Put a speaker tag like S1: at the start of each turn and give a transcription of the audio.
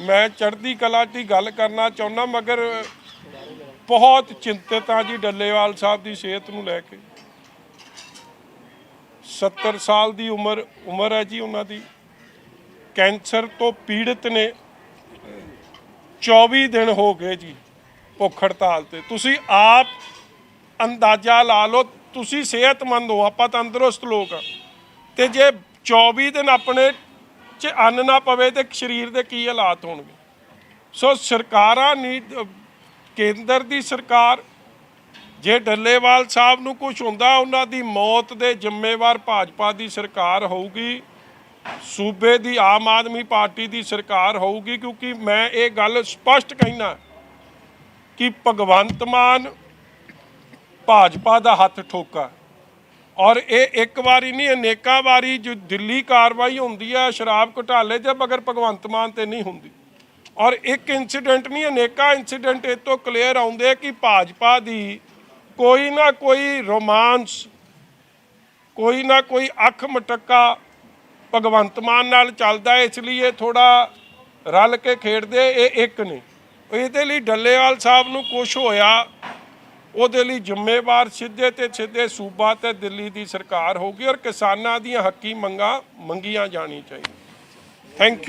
S1: ਮੈਂ ਚੜ੍ਹਦੀ ਕਲਾ ਦੀ ਗੱਲ ਕਰਨਾ ਚਾਹੁੰਦਾ, ਮਗਰ ਬਹੁਤ ਚਿੰਤਤ ਹਾਂ ਜੀ ਡੱਲੇਵਾਲ ਸਾਹਿਬ ਦੀ ਸਿਹਤ ਨੂੰ ਲੈ ਕੇ। 70 ਸਾਲ ਦੀ ਉਮਰ ਉਮਰ ਹੈ ਜੀ ਉਹਨਾਂ ਦੀ। ਕੈਂਸਰ ਤੋਂ ਪੀੜਤ ਨੇ 24 ਦਿਨ ਹੋ ਗਏ ਜੀ ਭੁੱਖ ਹੜਤਾਲ ਤੇ। ਤੁਸੀਂ ਆਪ ਅੰਦਾਜ਼ਾ ਲਾ ਲਓ, ਤੁਸੀਂ ਸਿਹਤਮੰਦ ਹੋ, ਆਪਾਂ ਤੰਦਰੁਸਤ ਲੋਕ ਆ ਤੇ ਜੇ 24 ਦਿਨ ਆਪਣੇ ਚ ਅੰਨ ਨਾ ਪਵੇ ਤੇ ਸਰੀਰ ਦੇ ਕੀ ਹਾਲਾਤ ਹੋਣਗੇ? ਸੋ ਸਰਕਾਰਾਂ ਨੀ ਕੇਂਦਰ ਦੀ ਸਰਕਾਰ, ਜੇ ਡੱਲੇਵਾਲ ਸਾਹਿਬ ਨੂੰ ਕੁਝ ਹੁੰਦਾ, ਉਹਨਾਂ ਦੀ ਮੌਤ ਦੇ ਜ਼ਿੰਮੇਵਾਰ ਭਾਜਪਾ ਦੀ ਸਰਕਾਰ ਹੋਊਗੀ, ਸੂਬੇ ਦੀ ਆਮ ਆਦਮੀ ਪਾਰਟੀ ਦੀ ਸਰਕਾਰ ਹੋਊਗੀ, ਕਿਉਂਕਿ ਮੈਂ ਇਹ ਗੱਲ ਸਪਸ਼ਟ ਕਹਿਣਾ ਕਿ ਭਗਵੰਤ ਮਾਨ ਭਾਜਪਾ ਦਾ ਹੱਥ ਠੋਕਾ ਔਰ ਇਹ ਇੱਕ ਵਾਰੀ ਨਹੀਂ, ਅਨੇਕਾਂ ਵਾਰੀ ਜੋ ਦਿੱਲੀ ਕਾਰਵਾਈ ਹੁੰਦੀ ਹੈ ਸ਼ਰਾਬ ਘੁਟਾਲੇ ਤੇ ਮਗਰ ਭਗਵੰਤ ਮਾਨ ਤੇ ਨਹੀਂ ਹੁੰਦੀ। ਔਰ ਇੱਕ ਇਨਸੀਡੈਂਟ ਨਹੀਂ, ਅਨੇਕਾਂ ਇਨਸੀਡੈਂਟ ਇਹ ਤੋਂ ਕਲੀਅਰ ਆਉਂਦੇ ਕਿ ਭਾਜਪਾ ਦੀ ਕੋਈ ਨਾ ਕੋਈ ਰੋਮਾਂਸ, ਕੋਈ ਨਾ ਕੋਈ ਅੱਖ ਮਟਕਾ ਭਗਵੰਤ ਮਾਨ ਨਾਲ ਚੱਲਦਾ ਇਸ ਲਈ ਇਹ ਥੋੜਾ ਰਲ ਕੇ ਖੇਡਦੇ, ਇਹ ਇੱਕ ਨਹੀਂ ਇਹਦੇ ਲਈ ਡੱਲੇਵਾਲ ਸਾਹਿਬ ਨੂੰ ਕੁਝ ਹੋਇਆ ਉਹਦੇ ਲਈ ਜ਼ਿੰਮੇਵਾਰ ਸਿੱਧੇ ਤੇ ਸਿੱਧੇ ਸੂਬਾ ਤੇ ਦਿੱਲੀ ਦੀ ਸਰਕਾਰ ਹੋਊਗੀ ਔਰ ਕਿਸਾਨਾਂ ਦੀਆਂ ਹੱਕੀ ਮੰਗਾਂ ਮੰਗੀਆਂ ਜਾਣੀ ਚਾਹੀਦੀਆਂ। Thank you